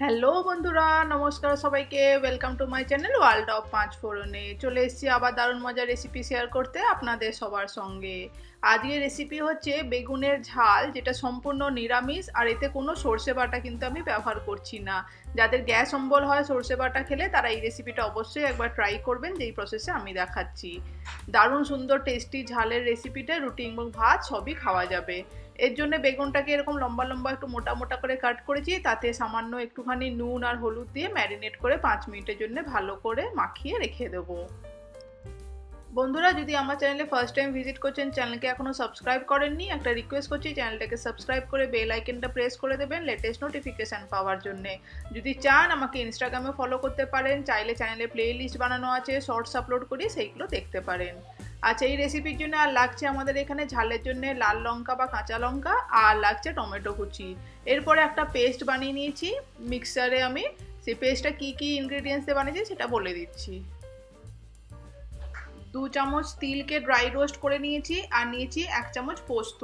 Hello বন্ধুরা, নমস্কার সবাইকে। Welcome to my channel world of পাঁচ ফোড়নে চলে এসেছি আবার দারুণ মজার রেসিপি শেয়ার করতে আপনাদের সবার সঙ্গে। আজকের রেসিপি হচ্ছে বেগুনের ঝাল, যেটা সম্পূর্ণ নিরামিষ, আর এতে কোনো সর্ষে বাটা কিন্তু আমি ব্যবহার করছি না। যাদের গ্যাস অম্বল হয় সর্ষে বাটা খেলে, তারা এই রেসিপিটা অবশ্যই একবার ট্রাই করবেন, যেই প্রসেসে আমি দেখাচ্ছি। দারুণ সুন্দর টেস্টি ঝালের রেসিপিটা রুটি এবং ভাত সবই খাওয়া যাবে। এর জন্য বেগুনটাকে এরকম লম্বা লম্বা একটু মোটা মোটা করে কাট করেছি, তাতে সামান্য একটুখানি নুন আর হলুদ দিয়ে ম্যারিনেট করে পাঁচ মিনিটের জন্য ভালো করে মাখিয়ে রেখে দেবো। বন্ধুরা, যদি আমার চ্যানেলে ফার্স্ট টাইম ভিজিট করছেন, চ্যানেলকে এখনও সাবস্ক্রাইব করেননি, একটা রিকোয়েস্ট করছি, চ্যানেলটাকে সাবস্ক্রাইব করে বেল আইকনটা প্রেস করে দেবেন লেটেস্ট নোটিফিকেশান পাওয়ার জন্যে। যদি চান আমাকে ইনস্টাগ্রামে ফলো করতে পারেন, চাইলে চ্যানেলে প্লে লিস্ট বানানো আছে শর্টস আপলোড করি, সেইগুলো দেখতে পারেন। আচ্ছা এই রেসিপির জন্য আর লাগছে আমাদের এখানে ঝালের জন্য লাল লঙ্কা বা কাঁচা লঙ্কা আর লাগছে টমেটো কুচি। এরপরে একটা পেস্ট বানিয়ে নিয়েছি। মিক্সারে আমি সেই পেস্টটা কী কী ইনগ্রিডিয়েন্টসে বানিয়েছি সেটা বলে দিচ্ছি। দু চামচ তিলকে ড্রাই রোস্ট করে নিয়েছি আর নিয়েছি এক চামচ পোস্ত।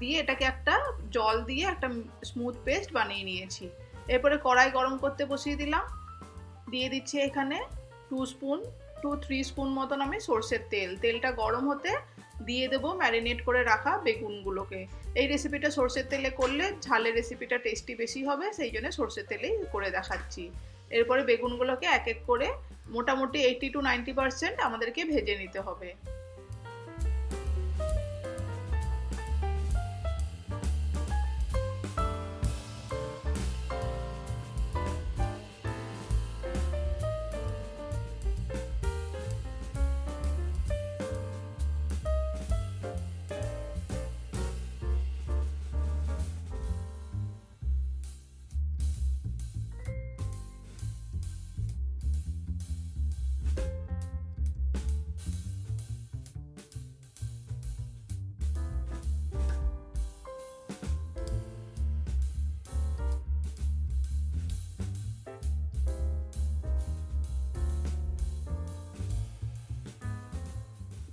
দিয়ে এটাকে একটা জল দিয়ে একটা স্মুথ পেস্ট বানিয়ে নিয়েছি। এরপরে কড়াই গরম করতে বসিয়ে দিলাম। দিয়ে দিচ্ছি এখানে two spoon two three spoon মতন আমি সর্ষের তেল। তেলটা গরম হতে দিয়ে দেবো ম্যারিনেট করে রাখা বেগুনগুলোকে। এই রেসিপিটা সর্ষের তেলে করলে ঝালের রেসিপিটা টেস্টি বেশি হবে, সেই জন্য সর্ষের তেলেই করে দেখাচ্ছি। এরপরে বেগুনগুলোকে এক এক করে মোটামুটি এইটি টু নাইনটি পার্সেন্ট আমাদেরকে ভেজে নিতে হবে।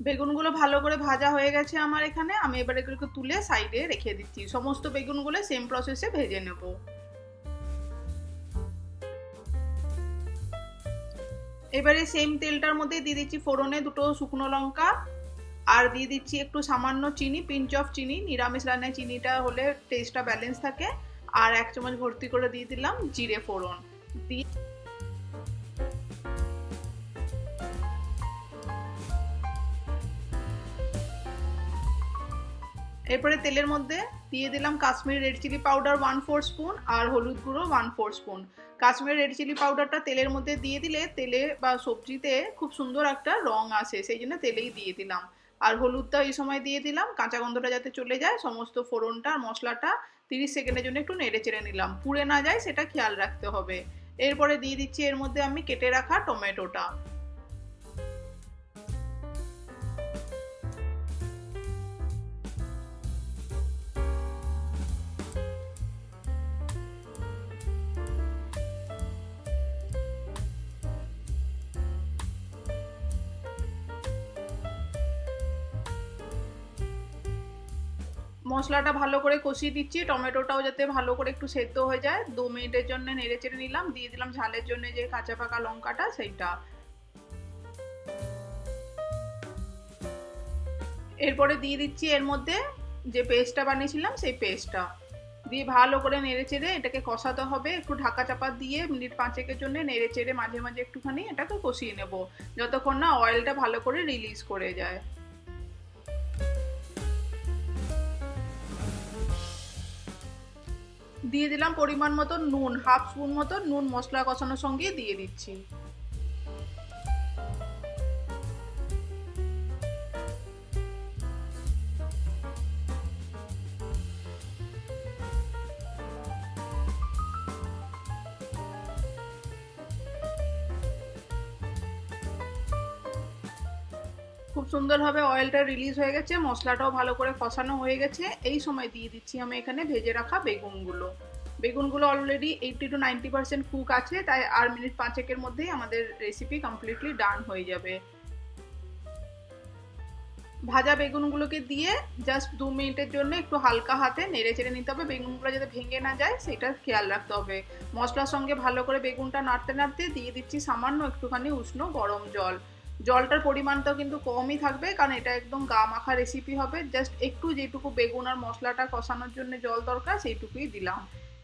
বেগুনগুলো ভালো করে ভাজা হয়ে গেছে আমার এখানে। আমি এবার এগুলোকে তুলে সাইডে রেখে দিচ্ছি। সমস্ত বেগুনগুলো সেম প্রসেসে ভেজে নেব। এবারে সেম তেলটার মধ্যে দিয়ে দিচ্ছি ফোড়নে দুটো শুকনো লঙ্কা আর দিয়ে দিচ্ছি একটু সামান্য চিনি পিঞ্চ অফ চিনি, নিরামিষ রান্নায় চিনিটা হলে টেস্টটা ব্যালেন্স থাকে। আর এক চামচ ভর্তি করে দিয়ে দিলাম জিরে ফোড়ন। দিয়ে এরপরে তেলের মধ্যে দিয়ে দিলাম Kashmiri red chilli powder one four spoon আর হলুদ গুঁড়ো one four spoon Kashmiri red chilli পাউডারটা তেলের মধ্যে দিয়ে দিলে তেলে বা সবজিতে খুব সুন্দর একটা রং আসে, সেই জন্য তেলেই দিয়ে দিলাম। আর হলুদটা এই সময় দিয়ে দিলাম, কাঁচা গন্ধটা যাতে চলে যায়, সমস্ত ফোড়নটা আর মশলাটা তিরিশ সেকেন্ডের জন্য একটু নেড়ে চেড়ে নিলাম। পুড়ে না যায় সেটা খেয়াল রাখতে হবে। এরপরে দিয়ে দিচ্ছি এর মধ্যে আমি কেটে রাখা টমেটোটা। মশলাটা ভালো করে কষিয়ে দিচ্ছি, টমেটোটাও যাতে ভালো করে একটু সেদ্ধ হয়ে যায়। দু মিনিটের জন্য নেড়ে চেড়ে নিলাম, দিয়ে দিলাম ঝালের জন্য যে কাঁচা পাকা লঙ্কাটা, সেইটা। এরপরে দিয়ে দিচ্ছি এর মধ্যে যে পেস্টটা বানিয়েছিলাম, সেই পেস্টটা। দিয়ে ভালো করে নেড়ে চেড়ে এটাকে কষাতে হবে, একটু ঢাকা চাপা দিয়ে মিনিট পাঁচেকের জন্য নেড়ে চেড়ে মাঝে মাঝে একটুখানি এটাকে কষিয়ে নেব, যতক্ষণ না অয়েলটা ভালো করে রিলিজ করে যায়। দিয়ে দিলাম পরিমাণ মতো নুন হাফ স্পুন মতো নুন মশলা কষানোর সঙ্গে দিয়ে দিচ্ছি। খুব সুন্দরভাবে অয়েলটা রিলিজ হয়ে গেছে, মশলাটাও ভালো করে কষানো হয়ে গেছে। এই সময় দিয়ে দিচ্ছি আমি এখানে ভেজে রাখা বেগুনগুলো। বেগুনগুলো already eighty two ninety percent cook আছে, তাই আর মিনিট পাঁচেকের মধ্যেই আমাদের রেসিপি কমপ্লিটলি ডান হয়ে যাবে। ভাজা বেগুনগুলোকে দিয়ে জাস্ট দু মিনিটের জন্য একটু হালকা হাতে নেড়ে চেড়ে নিতে হবে। বেগুনগুলো যাতে ভেঙে না যায় সেটার খেয়াল রাখতে হবে। মশলার সঙ্গে ভালো করে বেগুনটা নাড়তে নাড়তে দিয়ে দিচ্ছি সামান্য একটুখানি উষ্ণ গরম জল। জলটার পরিমাণটাও কিন্তু কমই থাকবে, কারণ এটা একদম গা মাখা রেসিপি হবে। জাস্ট একটু যেটুকু বেগুন আর মশলাটা কষানোর জন্য জল দরকার, সেইটুকুই দিলাম।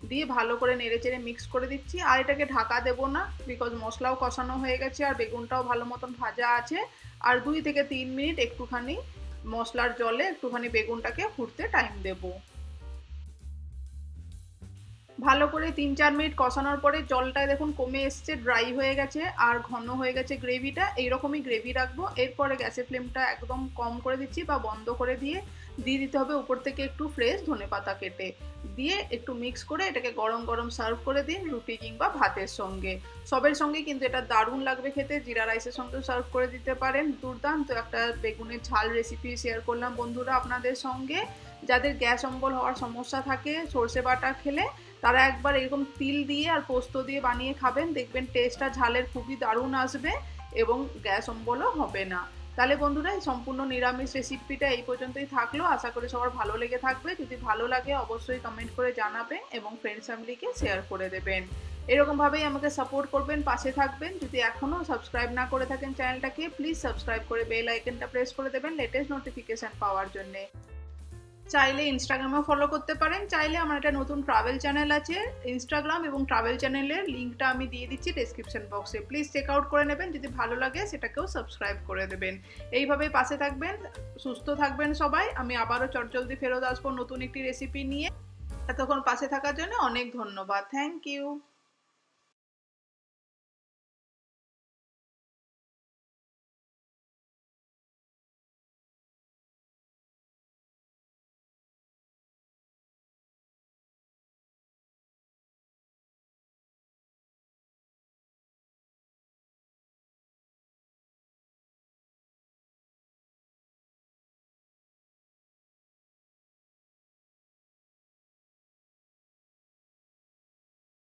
দিয়ে ভালো করে নেড়ে চেড়ে মিক্স করে দিচ্ছি। আর এটাকে ঢাকা দেবো না বিকজ মশলাও কষানো হয়ে গেছে আর বেগুনটাও ভালো মতন ভাজা আছে। আর দুই থেকে তিন মিনিট একটুখানি মশলার জলে একটুখানি বেগুনটাকে ফুটতে টাইম দেবো। ভালো করে তিন চার মিনিট কষানোর পরে জলটা দেখুন কমে এসছে ড্রাই হয়ে গেছে আর ঘন হয়ে গেছে গ্রেভিটা এইরকমই গ্রেভি রাখব। এরপরে গ্যাসের ফ্লেমটা একদম কম করে দিচ্ছি বা বন্ধ করে দিয়ে দিয়ে দিতে হবে উপর থেকে একটু ফ্রেশ ধনে পাতা কেটে। দিয়ে একটু মিক্স করে এটাকে গরম গরম সার্ভ করে দিন রুটি কিংবা ভাতের সঙ্গে। সবের সঙ্গে কিন্তু এটা দারুণ লাগবে খেতে। জিরা রাইসের সঙ্গেও সার্ভ করে দিতে পারেন। দুর্দান্ত একটা বেগুনের ঝাল রেসিপি শেয়ার করলাম বন্ধুরা আপনাদের সঙ্গে। যাদের গ্যাস অম্বল হওয়ার সমস্যা থাকে, সর্ষে বাটা খেলে তারা একবার এরকম তিল দিয়ে আর পোস্ত দিয়ে বানিয়ে খাবেন, দেখবেন টেস্টটা ঝালের খুবই দারুণ আসবে এবং গ্যাস অম্বলও হবে না। তাহলে বন্ধুরা, এই সম্পূর্ণ নিরামিষ রেসিপিটা এই পর্যন্তই থাকল। আশা করি সবার ভালো লেগে থাকবে। যদি ভালো লাগে, অবশ্যই কমেন্ট করে জানাবেন এবং ফ্রেন্ডস ফ্যামিলিকে শেয়ার করে দেবেন। এরকমভাবেই আমাকে সাপোর্ট করবেন, পাশে থাকবেন। যদি এখনও সাবস্ক্রাইব না করে থাকেন চ্যানেলটাকে প্লিজ সাবস্ক্রাইব করে বেল আইকনটা প্রেস করে দেবেন লেটেস্ট নোটিফিকেশান পাওয়ার জন্যে। চাইলে ইনস্টাগ্রামেও ফলো করতে পারেন, চাইলে আমার একটা নতুন ট্রাভেল চ্যানেল আছে ইনস্টাগ্রাম এবং ট্রাভেল চ্যানেলের লিঙ্কটা আমি দিয়ে দিচ্ছি ডেসক্রিপশন বক্সে প্লিজ চেক আউট করে নেবেন, যদি ভালো লাগে সেটাকেও সাবস্ক্রাইব করে দেবেন। এইভাবে পাশে থাকবেন, সুস্থ থাকবেন সবাই। আমি আবারও চটজলদি ফেরত আসব নতুন একটি রেসিপি নিয়ে। এতক্ষণ পাশে থাকার জন্য অনেক ধন্যবাদ। Thank you